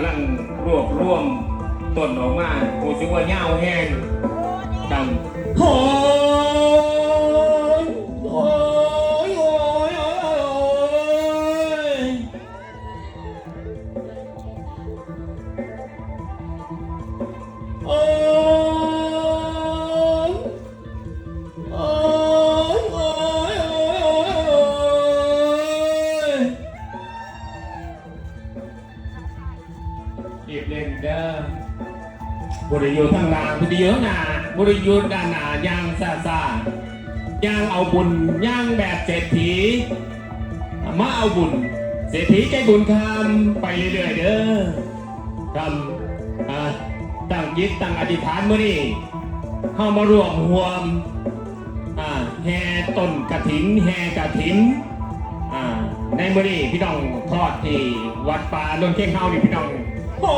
ำลังรวบรวมต้นออกมาโอ้ชิว่าเงาแห้งดังโห เด้อบริยูทั้งลางบริยูหนาบริยูด้านหนาย่างซาซาย่างเอาบุญย่างแบบเศรษฐีมาเอาบุญ เศรษฐีใจบุญคำไปเรื่อยๆเด้อคำอ่าตั้งยิตตั้งอธิษฐานมื่อนี้เข้ามารวมรวมอ่าแห่ต้นกระถินแห่กระถินอ่าในมือนี้พี่น้องทอดที่วัดป่าดงเข่งเฮานี่พี่น้องโอ้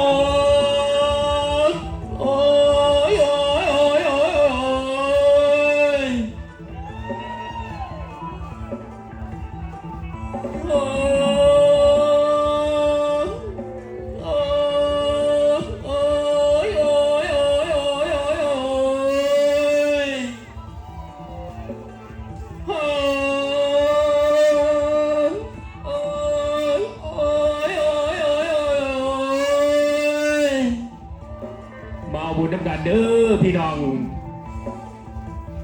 มาเอาบุญน้ำกันเด้อพี่น้อง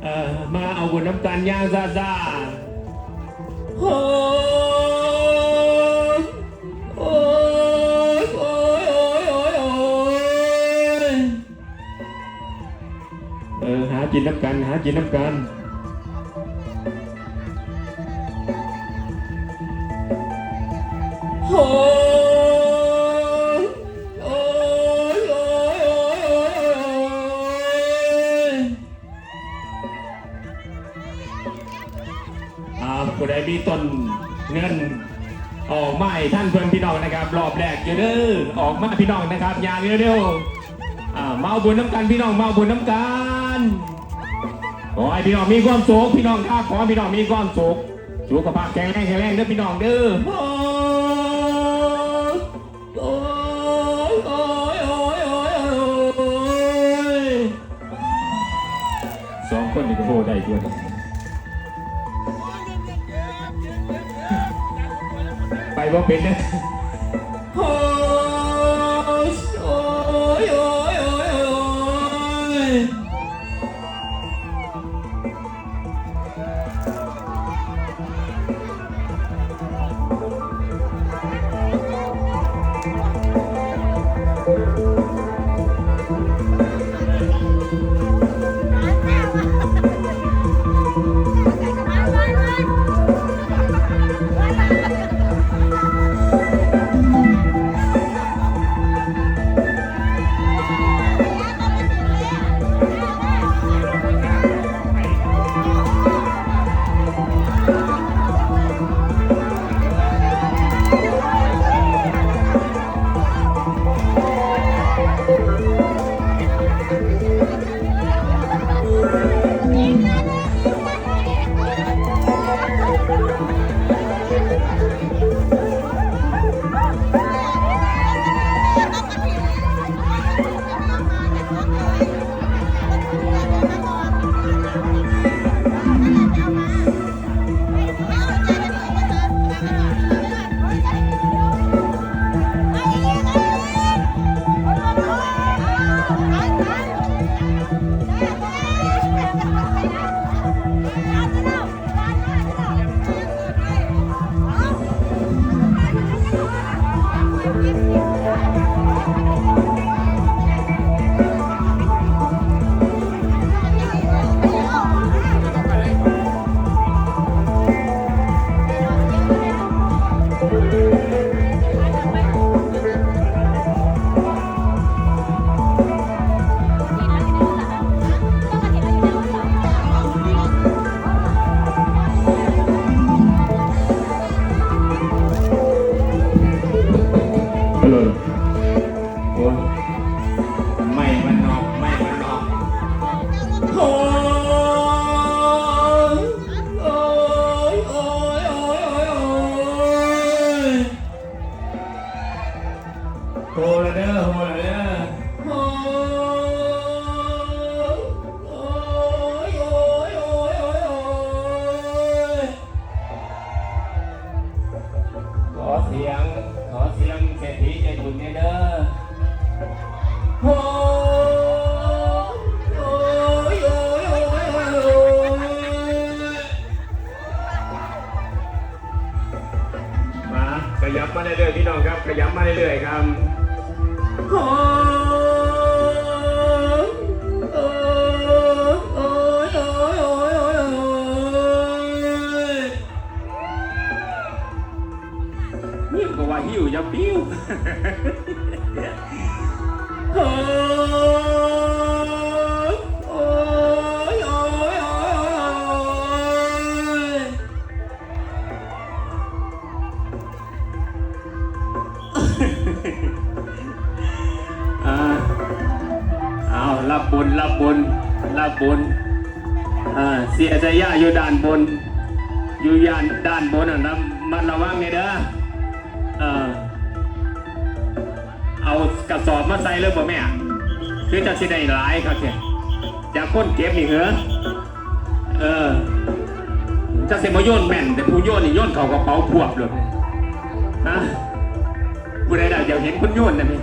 เอ่อมาเอาบุญน้ำกันย่างซาซาโอ้ยโอ้ยโอ้ยโอ้ยโอ้ยโอ้ยเออหากินน้ำกันหากินน้ำกันโอ้ เงินออกมาให้ท่านเพื่อนพี่น้องนะครับ รอบแรกเด้อออกมาพี่น้องนะครับอยางเร็วๆอ่ามาเอาบุญน้ำกันพี่น้องมาเอาบุญน้ำกันขอให้พี่น้องมีความสุขพี่น้องครับขอให้พี่น้องมีความสุขสุขภาพแข็งแรงแข็งแรงเด้อพี่น้องเด้อโอ้ยโอ้ยโอ้ยโอ้ยโอ้ยโอ้ยสองคนนี่ก็โหได้ด้วย บ่เป็นเด้อ Oh. เรื่อยๆครับโอ้ยโอ้ยโอ้ยโอ้ยโอ้ยโอ้ยโอ้ยหิวก็ว่าหิวอย่าปิ้วโอ้ย อาเอารับบุญรับบุญรับบุญอ่าเสียใจย่าอยู่ด้านบน อยู่ย่านด้านบนอะนะมันระวังไงเด้อเออเอากระสอบมาใส่เลยบ่แม่คือจะสิได้หลายครับเนี่ยจากคนเก็บนี่เหรอเออจะเสียมาโยนแม่นแต่ผู้โยนนี่โยนเขากระเป๋าพวบเลยฮะ บุได้ดาเดี๋ยวเห็นคนโยนนะมี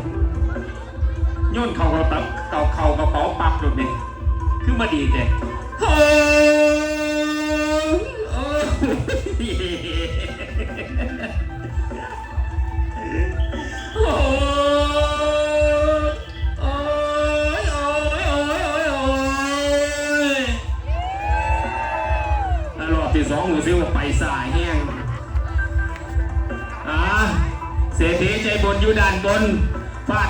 โยนเข่ากระเป๋าเข่าเข่ากระเป๋าปักหรือมีคือมาดีเด็กโอ้ที่สองหรือซิวไปสาย บนอยู่ด้านบนฟาด